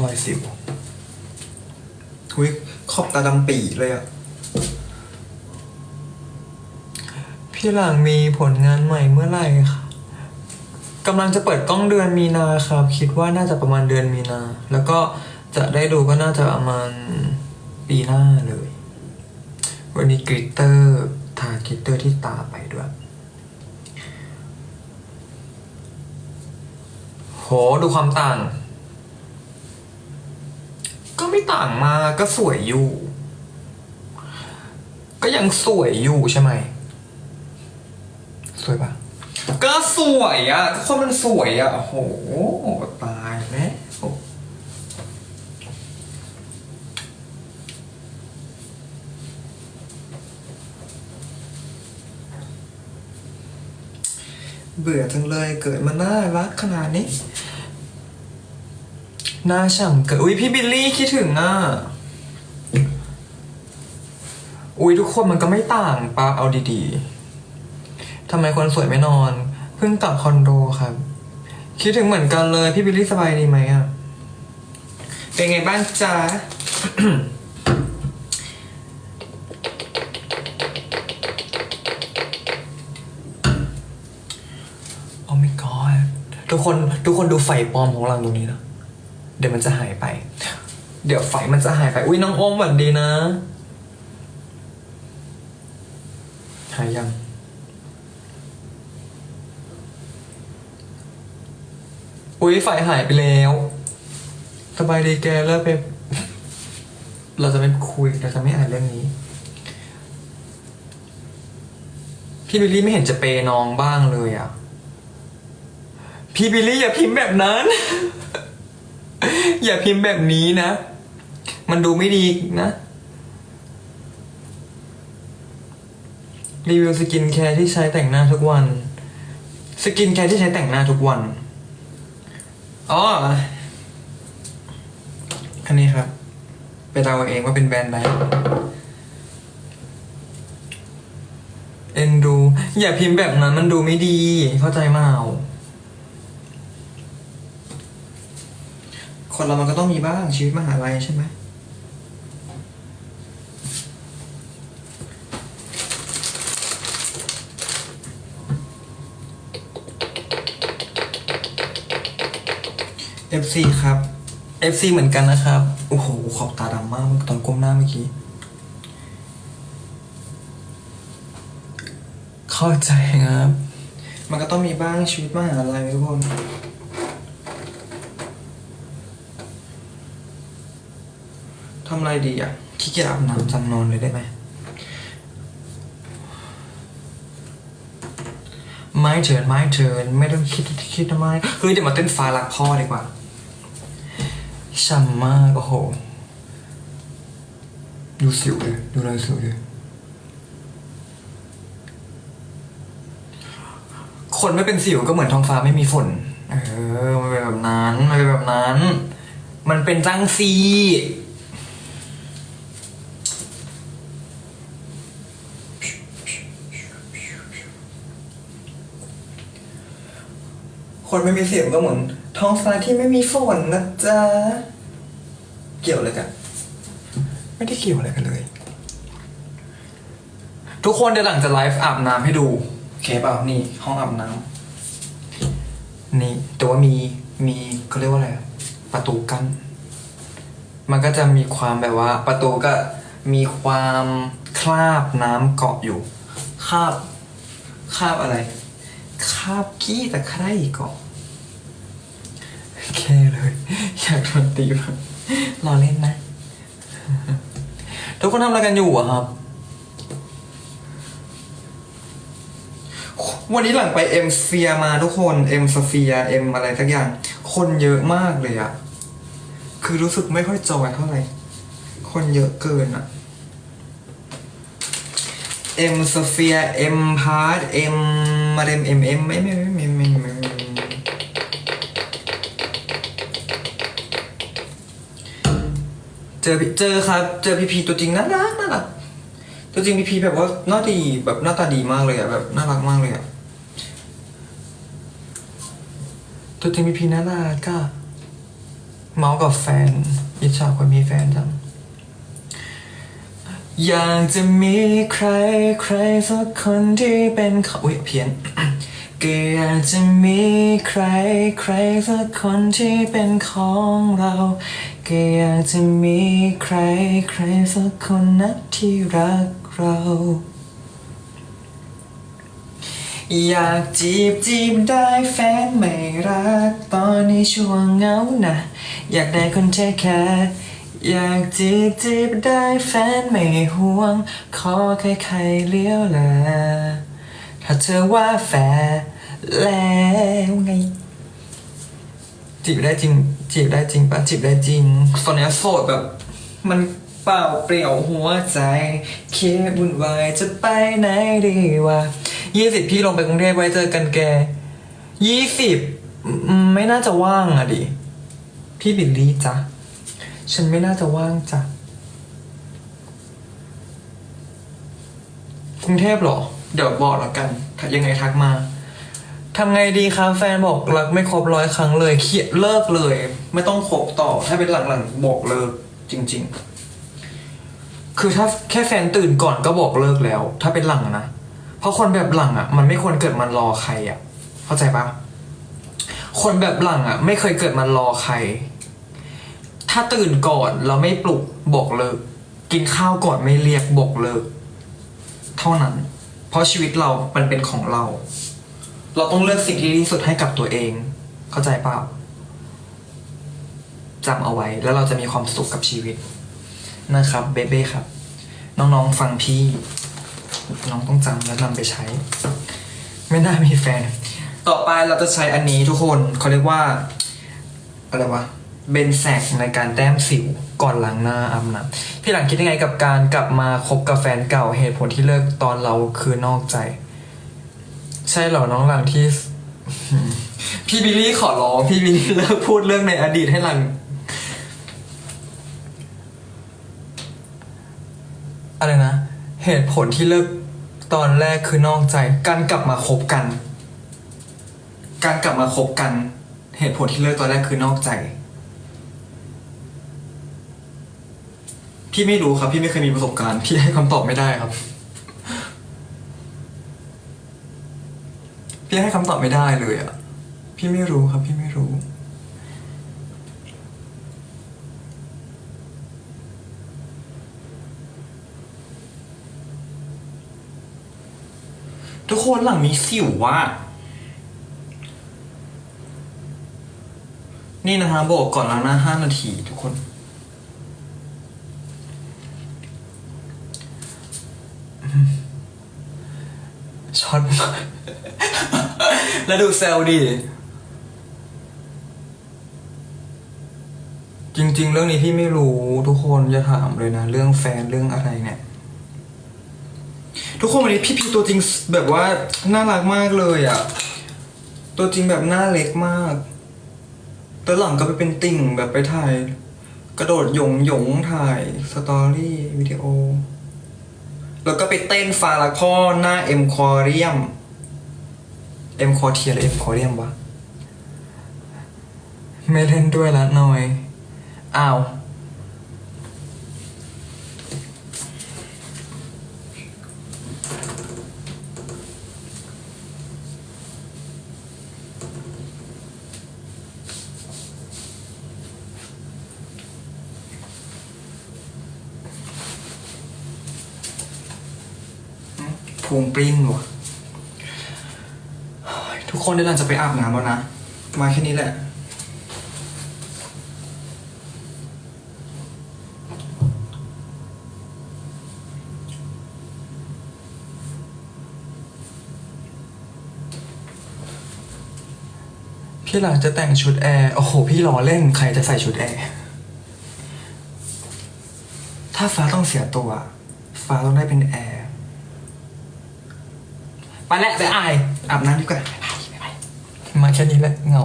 รอยสิวหุยขอบตาดำปีเลยอะพี่หลังมีผลงานใหม่เมื่อไหร่คะกำลังจะเปิดกล้องเดือนมีนาครับ คิดว่าน่าจะประมาณเดือนมีนา แล้วก็จะได้ดูก็น่าจะประมาณปีหน้าเลย วันนี้กริตเตอร์ทากริตเตอร์ที่ตาไปด้วย โห ดูความต่าง ก็ไม่ต่างมากก็สวยอยู่ ก็ยังสวยอยู่ใช่ไหม สวยปะก็สวยอะทุกคนมันสวยอะโอ้โหตายแล้วเบื่อจังเลยเกิดมาน่ารักขนาดนี้ หน้าฉ่ำเกิดอุ้ยพี่บิลลี่คิดถึงอะ อุ้ยทุกคนมันก็ไม่ต่างปะเอาดีๆทำไมคนสวยไม่นอน เพิ่งกลับคอนโดครับ คิดถึงเหมือนกันเลย พี่บิลลี่สบายดีไหมอะ เป็นไงบ้างจ๊ะโอ้ my god ทุกคนทุกคนดูไฟปลอมของเราตรงนี้นะ เดี๋ยวมันจะหายไป เดี๋ยวไฟมันจะหายไป อุ้ยน้องโอมหวัดดีนะ หายยังอุ้ยไฟหายไปแล้วสบายดีแกเลิกไป เราจะไม่คุยเราจะไม่อ่านเรื่องนี้ พี่บิลลี่ไม่เห็นจะเปน้องบ้างเลยอะ พี่บิลลี่อย่าพิมพ์แบบนั้น อย่าพิมพ์แบบนี้นะ มันดูไม่ดีนะรีวิวสกินแคร์ที่ใช้แต่งหน้าทุกวัน สกินแคร์ที่ใช้แต่งหน้าทุกวัน อ๋อ อันนี้ครับ ไปเดาเอาเองว่าเป็นแบรนด์ไหนเอ็นดู อย่าพิมพ์แบบนั้นมันดูไม่ดี เข้าใจเมา คนเรามันก็ต้องมีบ้างชีวิตมหาลัยใช่ไหม FC ครับ FC เหมือนกันนะครับ โอ้โห ขอบตาดำมากตอนก้มหน้าเมื่อกี้เข้าใจครับ มันก็ต้องมีบ้างชีวิตมหาลัยทุกคนำอะไรดีอะขี้เกียจอาบน้ำจำนอนเลยได้ไหมไม่เชิญไม่เชิญไม่ต้องคิดคิดทำไมเฮ้ยเดี๋ยวมาเต้นฟ้ารักพ่อดีกว่าช่ำมากโอ้โหดูสิวเลยดูรอยสิวเลยคนไม่เป็นสิวก็เหมือนท้องฟ้าไม่มีฝน เออ มันเป็นแบบนั้น มันเป็นแบบนั้น มันเป็นจังซี คนไม่มีเสียงก็เหมือนท้องฟ้าที่ไม่มีฝนนะจ๊ะ เกี่ยวอะไรกัน ไม่ได้เกี่ยวอะไรกันเลย ทุกคนเดี๋ยวหลังจะไลฟ์อาบน้ำให้ดู โอเคเปล่านี่ ห้องอาบน้นี่ แต่ว่ามีมีเขาเรียกว่าอะไรอะประตูกั้นมันก็จะมีความแบบว่า ประตูก็มีความคราบน้ำเกาะอยู่คราบคราบอะไรคราบกี้ตะไคร่เกาะแค่ เลย อยากโดนตีบ้างรอเล่นนะ ทุกคนทำอะไรกันอยู่อะครับ วันนี้หลังไปเอ็มสเฟียมาทุกคนเอ็มสเฟียเอ็มอะไรสักอย่าง คนเยอะมากเลยอะคือรู้สึกไม่ค่อยจอยเท่าไหร่ คนเยอะเกินอะเอ็มสเฟียเอ็มพาร์ทเอ็มมาเอ็มเอ็มเอ็มไม่ไม่ไม่ไม่ เจอเจอครับ เจอพีพีตัวจริงน่ารักน่ารักตัวจริงพีพีแบบว่าหน้าดีแบบหน้าตาดีมากเลยอะแบบน่ารักมากเลยอะตัวจริงมีพีน่ารักอะเมาส์กับแฟนอิจฉาคนมีแฟนจังอยากจะมีใครใครสักคนที่เป็นเขาอุ้ยเพี้ยน ก็อยากจะมีใครใครสักคนที่เป็นของเราก็อยากจะมีใครใครสักคนนะที่รักเรา อยากจีบจีบได้แฟนไม่รัก ตอนนี้ช่วงเหงานะอยากได้คนเทคแคร์อยากจีบจีบได้แฟนไม่ห่วง ขอใครใครๆเลี้ยวแลถ้าเธอว่าแฟร์ แล้วไง จีบได้จริง จีบได้จริงปะจีบได้จริงตอนนี้โสดแบบ มันเปล่าเปลี่ยวหัวใจคิดวุ่นวายจะไปไหนดีวะยี่สิบพี่ลงไปกรุงเทพไว้เจอกันแกยี่สิบไม่น่าจะว่างอะดิ พี่บิลลี่จ้ะฉันไม่น่าจะว่างจ้ะกรุงเทพเหรอ เดี๋ยวบอกแล้วกันยังไงทักมา ทำไงดีครับแฟนบอกรักไม่ครบร้อยครั้งเลยเขียนเลิกเลย ไม่ต้องคบต่อถ้าเป็นหลังๆบอกเลิกจริง ๆ คือถ้าแค่แฟนตื่นก่อนก็บอกเลิกแล้ว ถ้าเป็นหลังนะเพราะคนแบบหลังอะ มันไม่ควรเกิดมันรอใครอะ เข้าใจปะคนแบบหลังอะ ไม่เคยเกิดมันรอใคร ถ้าตื่นก่อนเราไม่ปลุกบอกเลิก กินข้าวก่อนไม่เรียกบอกเลิก เท่านั้น เพราะชีวิตเรามันเป็นของเรา เราต้องเลือกสิ่งที่ดีที่สุดให้กับตัวเอง เข้าใจเปล่าจำเอาไว้แล้วเราจะมีความสุขกับชีวิตนะครับเบเบ้ครับ น้องๆฟังพี่ น้องต้องจำและนำไปใช้ ไม่น่ามีแฟน ต่อไปเราจะใช้อันนี้ทุกคนเขาเรียกว่าอะไรวะเบนแซกในการแต้มสิวก่อนล้างหน้าอาบน้ำพี่หลังคิดยังไงกับการกลับมาคบกับแฟนเก่าเหตุผลที่เลิกตอนเราคือนอกใจ ใช่เหรอน้องหลังที่ พี่บิลลี่ขอร้อง พี่บิลลี่เลิกพูดเรื่องในอดีตให้หลัง อะไรนะ เหตุผลที่เลิกตอนแรกคือนอกใจ การกลับมาคบกัน การกลับมาคบกัน เหตุผลที่เลิกตอนแรกคือนอกใจ พี่ไม่รู้ครับ พี่ไม่เคยมีประสบการณ์ พี่ให้คำตอบไม่ได้ครับ พี่ให้คำตอบไม่ได้เลยอะ พี่ไม่รู้ครับ พี่ไม่รู้ ทุกคนหลังมีสิวว่ะนี่นะฮะบอกก่อนล้างหน้าห้านาทีทุกคน ช็อตแล้วดูเซลดิจริง ๆ เรื่องนี้พี่ไม่รู้ทุกคนอย่าถามเลยนะ เรื่องแฟนเรื่องอะไรเนี่ย ทุกคนวันนี้พี่พีตัวจริงแบบว่าน่ารักมากเลยอะ่ะ ตัวจริงแบบหน้าเล็กมากแตอหลังก็ไปเป็นติ่งแบบไปถ่าย กระโดดหยงหยงถ่ายสตอรี่วิดีโอ แล้วก็ไปเต้นฟาราคอหน้าเอ็มคอเรียมเอ็มคอเทียหรือเอ็มคอเรียมวะ ไม่เล่นด้วยละหน่อย อ้าว พุงปริ้นว่ะ ทุกคนเดี๋ยวเราจะไปอาบน้ำแล้วนะ มาแค่นี้แหละ พี่หลังจะแต่งชุดแอร์ โอ้โห พี่ล้อเล่นใครจะใส่ชุดแอร์ ถ้าฟ้าต้องเสียตัว ฟ้าต้องได้เป็นแอร์ แล้วไปอายอาบน้ำดีกว่าไปไปไปมาแค่นี้แหละเหงา